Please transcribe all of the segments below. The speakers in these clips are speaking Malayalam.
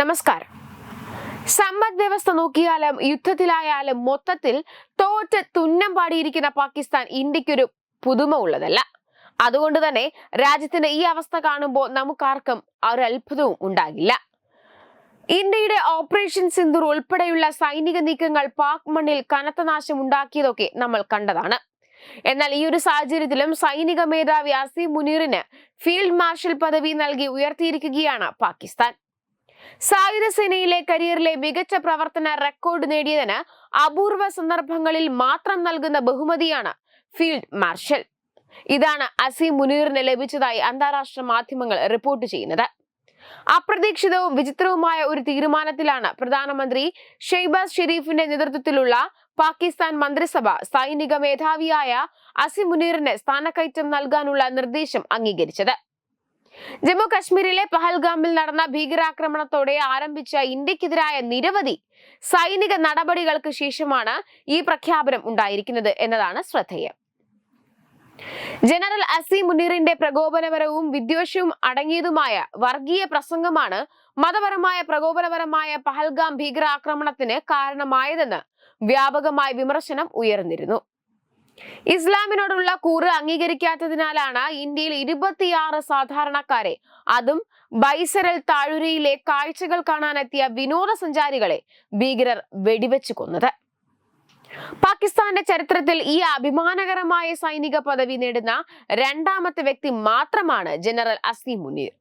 നമസ്കാരം. സമ്പദ് വ്യവസ്ഥ നോക്കിയാലും യുദ്ധത്തിലായാലും മൊത്തത്തിൽ തോറ്റ് തുന്നം പാടിയിരിക്കുന്ന പാകിസ്ഥാൻ ഇന്ത്യക്കൊരു പുതുമ ഉള്ളതല്ല. അതുകൊണ്ട് തന്നെ രാജ്യത്തിന്റെ ഈ അവസ്ഥ കാണുമ്പോൾ നമുക്കാർക്കും ഒരു അത്ഭുതവും ഉണ്ടാകില്ല. ഇന്ത്യയുടെ ഓപ്പറേഷൻ സിന്ദൂർ ഉൾപ്പെടെയുള്ള സൈനിക നീക്കങ്ങൾ പാക് മണ്ണിൽ കനത്ത നാശം ഉണ്ടാക്കിയതൊക്കെ നമ്മൾ കണ്ടതാണ്. എന്നാൽ ഈ ഒരു സാഹചര്യത്തിലും സൈനിക മേധാവി അസീം മുനീറിന് ഫീൽഡ് മാർഷൽ പദവി നൽകി ഉയർത്തിയിരിക്കുകയാണ് പാകിസ്ഥാൻ. സായുധ സേനയിലെ കരിയറിലെ മികച്ച പ്രവർത്തന റെക്കോർഡ് നേടിയതിന് അപൂർവ സന്ദർഭങ്ങളിൽ മാത്രം നൽകുന്ന ബഹുമതിയാണ് ഫീൽഡ് മാർഷൽ. ഇതാണ് അസീം മുനീറിന് ലഭിച്ചതായി അന്താരാഷ്ട്ര മാധ്യമങ്ങൾ റിപ്പോർട്ട് ചെയ്യുന്നത്. അപ്രതീക്ഷിതവും വിചിത്രവുമായ ഒരു തീരുമാനത്തിലാണ് പ്രധാനമന്ത്രി ഷെയ്ബാസ് ഷെരീഫിന്റെ നേതൃത്വത്തിലുള്ള പാകിസ്ഥാൻ മന്ത്രിസഭ സൈനിക മേധാവിയായ അസിം മുനീറിന് സ്ഥാനക്കയറ്റം നൽകാനുള്ള നിർദ്ദേശം അംഗീകരിച്ചത്. ജമ്മു കശ്മീരിലെ പഹൽഗാമിൽ നടന്ന ഭീകരാക്രമണത്തോടെ ആരംഭിച്ച ഇന്ത്യക്കെതിരായ നിരവധി സൈനിക നടപടികൾക്ക് ശേഷമാണ് ഈ പ്രഖ്യാപനം ഉണ്ടായിരിക്കുന്നത് എന്നതാണ് ശ്രദ്ധേയം. ജനറൽ അസി മുനീറിന്റെ പ്രകോപനപരവും വിദ്വേഷവും അടങ്ങിയതുമായ വർഗീയ പ്രസംഗമാണ് മതപരമായ പ്രകോപനപരമായ പഹൽഗാം ഭീകരാക്രമണത്തിന് കാരണമായതെന്ന് വ്യാപകമായ വിമർശനം ഉയർന്നിരുന്നു. ഇസ്ലാമിനോടുള്ള കൂറ് അംഗീകരിക്കാത്തതിനാലാണ് ഇന്ത്യയിൽ ഇരുപത്തിയാറ് സാധാരണക്കാരെ അതും ബൈസരൽ താഴ്വരയിലെ കാഴ്ചകൾ കാണാനെത്തിയ വിനോദസഞ്ചാരികളെ ഭീകരർ വെടിവെച്ചു കൊന്നത്. പാകിസ്ഥാന്റെ ചരിത്രത്തിൽ ഈ അഭിമാനകരമായ സൈനിക പദവി നേടുന്ന രണ്ടാമത്തെ വ്യക്തി മാത്രമാണ് ജനറൽ അസീം മുനീർ.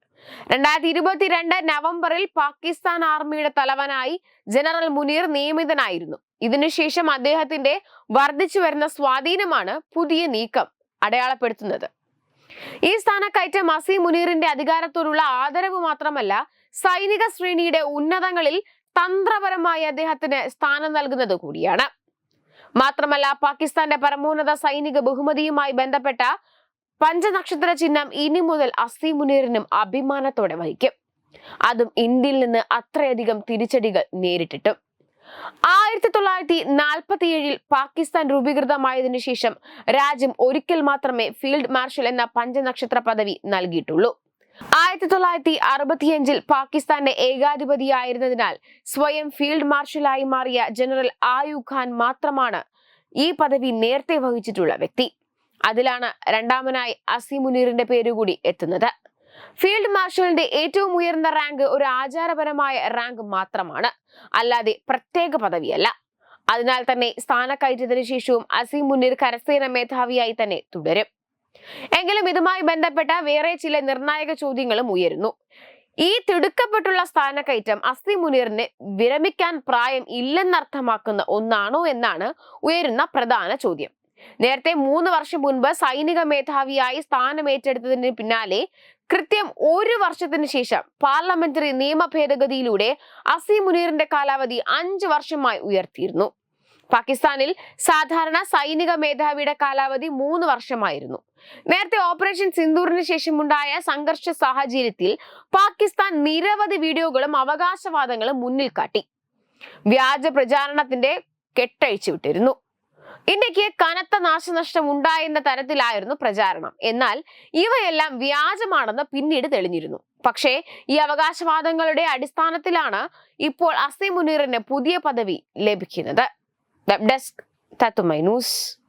രണ്ടായിരത്തി ഇരുപത്തിരണ്ട് നവംബറിൽ പാകിസ്ഥാൻ ആർമിയുടെ തലവനായി ജനറൽ മുനീർ നിയമിതനായിരുന്നു. ഇതിനുശേഷം അദ്ദേഹത്തിന്റെ വർദ്ധിച്ചു വരുന്ന സ്വാധീനമാണ് പുതിയ നീക്കം അടയാളപ്പെടുത്തുന്നത്. ഈ സ്ഥാനക്കയറ്റം അസി മുനീറിന്റെ അധികാരത്തോടുള്ള ആദരവ് മാത്രമല്ല സൈനിക ശ്രേണിയുടെ ഉന്നതങ്ങളിൽ തന്ത്രപരമായി അദ്ദേഹത്തിന് സ്ഥാനം നൽകുന്നത് കൂടിയാണ്. മാത്രമല്ല പാകിസ്ഥാന്റെ പരമോന്നത സൈനിക ബഹുമതിയുമായി ബന്ധപ്പെട്ട പഞ്ചനക്ഷത്ര ചിഹ്നം ഇനി മുതൽ അസി മുനീറിനും അഭിമാനത്തോടെ വഹിക്കും. അതും ഇന്ത്യയിൽ നിന്ന് അത്രയധികം തിരിച്ചടികൾ നേരിട്ടിട്ടും. ആയിരത്തി തൊള്ളായിരത്തി നാൽപ്പത്തി ഏഴിൽ പാകിസ്ഥാൻ രൂപീകൃതമായതിനു ശേഷം രാജ്യം ഒരിക്കൽ മാത്രമേ ഫീൽഡ് മാർഷൽ എന്ന പഞ്ചനക്ഷത്ര പദവി നൽകിയിട്ടുള്ളൂ. ആയിരത്തി തൊള്ളായിരത്തി അറുപത്തിയഞ്ചിൽ പാകിസ്ഥാന്റെ ഏകാധിപതിയായിരുന്നതിനാൽ സ്വയം ഫീൽഡ് മാർഷലായി മാറിയ ജനറൽ ആയു ഖാൻ മാത്രമാണ് ഈ പദവി നേരത്തെ വഹിച്ചിട്ടുള്ള വ്യക്തി. അതിലാണ് രണ്ടാമനായി അസിമുനീറിന്റെ പേരുകൂടി എത്തുന്നത്. ഫീൽഡ് മാർഷലിന്റെ ഏറ്റവും ഉയർന്ന റാങ്ക് ഒരു ആചാരപരമായ റാങ്ക് മാത്രമാണ്. അല്ലാതെ പ്രത്യേക പദവിയല്ല. അതിനാൽ തന്നെ സ്ഥാനക്കയറ്റത്തിന് ശേഷവും അസീം മുനീർ കരസേന മേധാവിയായി തന്നെ തുടരും. എങ്കിലും ഇതുമായി ബന്ധപ്പെട്ട വേറെ ചില നിർണായക ചോദ്യങ്ങളും ഉയരുന്നു. ഈ തിടുക്കപ്പെട്ടുള്ള സ്ഥാനക്കയറ്റം അസീം മുനീറിന് വിരമിക്കാൻ പ്രായം ഇല്ലെന്നർത്ഥമാക്കുന്ന ഒന്നാണോ എന്നാണ് ഉയരുന്ന പ്രധാന ചോദ്യം. നേരത്തെ മൂന്ന് വർഷം മുൻപ് സൈനിക മേധാവിയായി സ്ഥാനമേറ്റെടുത്തതിന് പിന്നാലെ കൃത്യം ഒരു വർഷത്തിന് ശേഷം പാർലമെന്ററി നിയമ ഭേദഗതിയിലൂടെ അസി മുനീറിന്റെ കാലാവധി അഞ്ച് വർഷമായി ഉയർത്തിയിരുന്നു. പാകിസ്ഥാനിൽ സാധാരണ സൈനിക മേധാവിയുടെ കാലാവധി മൂന്ന് വർഷമായിരുന്നു. നേരത്തെ ഓപ്പറേഷൻ സിന്ദൂറിന് ശേഷമുണ്ടായ സംഘർഷ സാഹചര്യത്തിൽ പാകിസ്ഥാൻ നിരവധി വീഡിയോകളും അവകാശവാദങ്ങളും മുന്നിൽ കാട്ടി. വ്യാജ പ്രചാരണത്തിന്റെ കെട്ടഴിച്ചു വിട്ടിരുന്നു. ഇന്ത്യയ്ക്ക് കനത്ത നാശനഷ്ടം ഉണ്ടായെന്ന തരത്തിലായിരുന്നു പ്രചാരണം. എന്നാൽ ഇവയെല്ലാം വ്യാജമാണെന്ന് പിന്നീട് തെളിഞ്ഞിരുന്നു. പക്ഷേ ഈ അവകാശവാദങ്ങളുടെ അടിസ്ഥാനത്തിലാണ് ഇപ്പോൾ അസി മുനീറിന് പുതിയ പദവി ലഭിക്കുന്നത്. വെബ് ഡെസ്ക് തത്തുമൈ ന്യൂസ്.